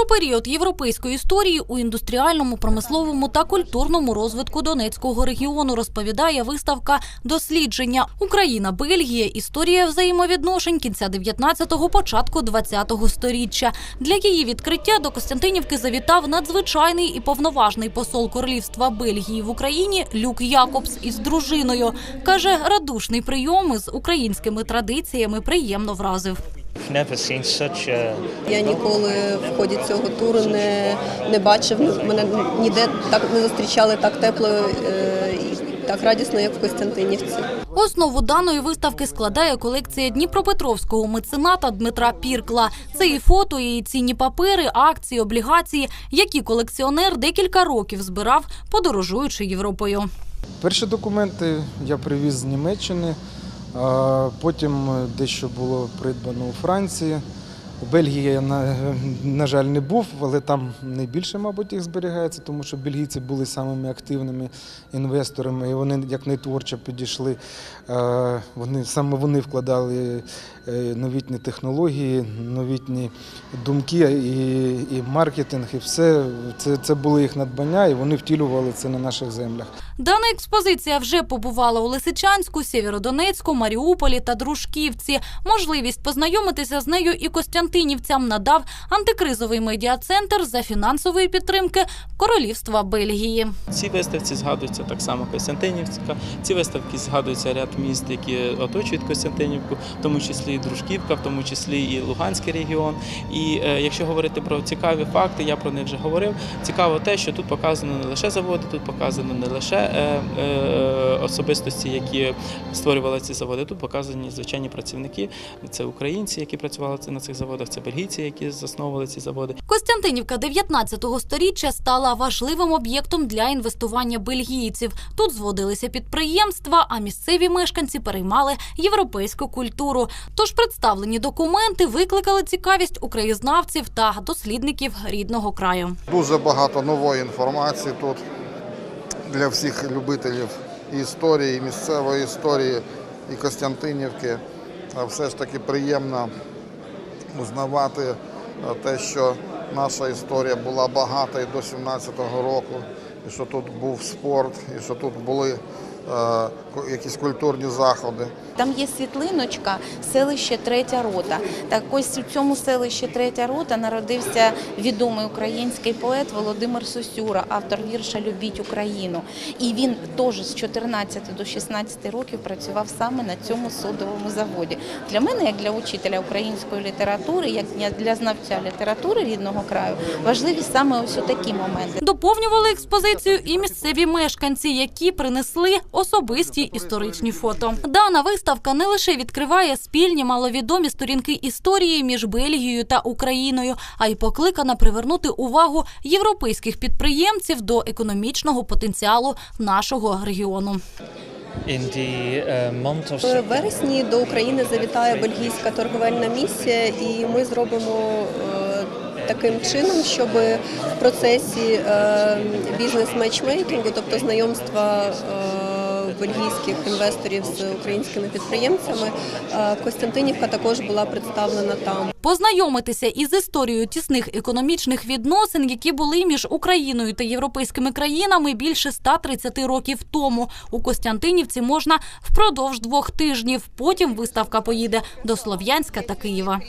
Про період європейської історії у індустріальному, промисловому та культурному розвитку Донецького регіону розповідає виставка дослідження Україна, Бельгія. Історія взаємовідношень кінця 19-го, початку 20-го сторіччя. Для її відкриття до Костянтинівки завітав надзвичайний і повноважний посол королівства Бельгії в Україні Люк Якобс із дружиною. каже, радушний прийом із українськими традиціями приємно вразив. Never seen such a Я ніколи в ході цього туру не, не бачив, мене ніде так не зустрічали так тепло е, і так радісно, як в Костянтинівці. Основу даної виставки складає колекція Дніпропетровського мецената Дмитра Піркла. Це і фото, і цінні папери, акції, облігації, які колекціонер декілька років збирав, подорожуючи Європою. Перші документи я привіз з Німеччини, потім дещо було придбано у Франції. У Бельгії я, на, на жаль, не був, але там найбільше, мабуть, їх зберігається, тому що бельгійці були самими активними інвесторами, і вони як нетворчо підійшли. Е, Вони, саме вони вкладали е, новітні технології, новітні думки і, і маркетинг, і все. Це, це були їх надбання, і вони втілювали це на наших землях. Дана експозиція вже побувала у Лисичанську, Сєвєродонецьку, Маріуполі та Дружківці. Можливість познайомитися з нею і костянтинівцям надав антикризовий медіа-центр за фінансової підтримки Королівства Бельгії. Ці виставці згадуються так само Костянтинівська. Ці виставки згадуються ряд міст, які оточують Костянтинівку, в тому числі і Дружківка, в тому числі і Луганський регіон. І е, якщо говорити про цікаві факти, я про них вже говорив. Цікаво те, що тут показано не лише заводи, тут показано не лише е, е, особистості, які створювали ці заводи. Тут показані звичайні працівники. Це українці, які працювали на цих заводах, це бельгійці, які засновували ці заводи. Костянтинівка 19-го сторіччя стала важливим об'єктом для інвестування бельгійців. Тут зводилися підприємства, а місцеві мешканці переймали європейську культуру. Тож представлені документи викликали цікавість у краєзнавців та дослідників рідного краю. Дуже багато нової інформації тут для всіх любителів і історії, і місцевої історії, і Костянтинівки. А Все ж таки приємно узнавати е, те, що наша історія була багата і до 17-го року, і що тут був спорт, і що тут були якісь культурні заходи. Там є світлиночка, селище Третя рота. Так ось у цьому селищі Третя рота народився відомий український поет Володимир Сосюра, автор вірша Любіть Україну. І він теж з 14 до 16 років працював саме на цьому содовому заводі. Для мене, як для учителя української літератури, як для знавця літератури рідного краю, важливі саме ось такі моменти. Доповнювали експозицію і місцеві мешканці, які принесли особисті історичні фото. Дана виставка не лише відкриває спільні маловідомі сторінки історії між Бельгією та Україною, а й покликана привернути увагу європейських підприємців до економічного потенціалу нашого регіону. of В вересні до України завітає бельгійська торговельна місія, і ми зробимо е, таким чином, щоб в процесі е, бізнес-мечмейкінгу, тобто знайомства е, бельгійських інвесторів з українськими підприємцями, Костянтинівка також була представлена там. Познайомитися із історією тісних економічних відносин, які були між Україною та європейськими країнами більше 130 років тому. У Костянтинівці можна впродовж двох тижнів. Потім виставка поїде до Слов'янська та Києва.